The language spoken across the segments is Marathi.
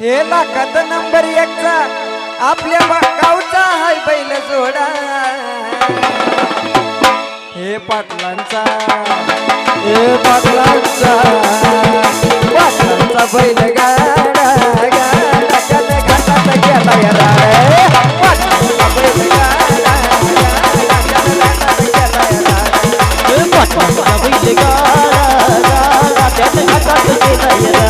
हे लाखात नंबर एकचा आपल्या गावचा हाय बैल जोडा हे पाटलांचा हे पाटलांचा पाटलांचा बैल गाडा गाडा घाटात गेला पाटलांचा बैल गाडा पाटलांचा बैल गाडा घाटात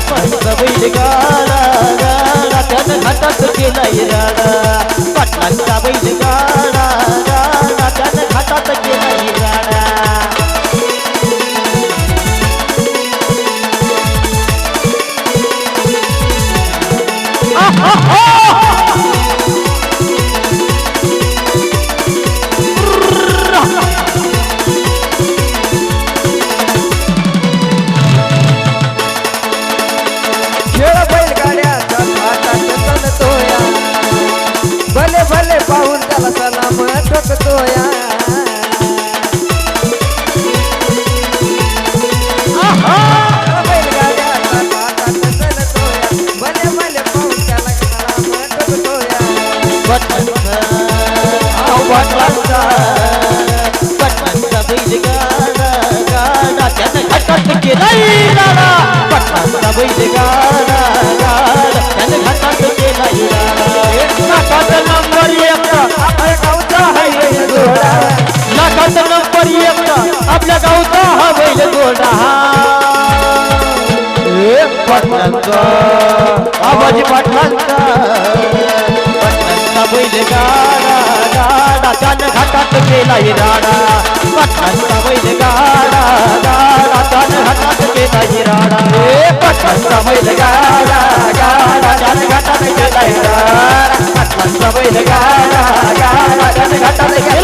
पाटलांचा बैल गाडा गाडा त्याने हातात केला या बैठ बैल गाडा गाडा त्याने हातात केला या नंबर एक आपल्या गावचा हाय बैल जोडा लाखात नंबर एक आपल्या गावचा हा बैल गोडा पाटलांचा आबाजी पाटलांचा पाटलांचा बैल गाडा गाडा त्यानं घाटात केला राडा पाटलांचा बैल गाडा गाडा त्यानं घाटात केला ಕಟ್ಮಂತ ಬೈಲಗಾರ ಗಾರ ಜನ ಘಟನೆಗೆ ದೈರ ಕಟ್ಮಂತ ಬೈಲಗಾರ ಗಾರ ಜನ ಘಟನೆಗೆ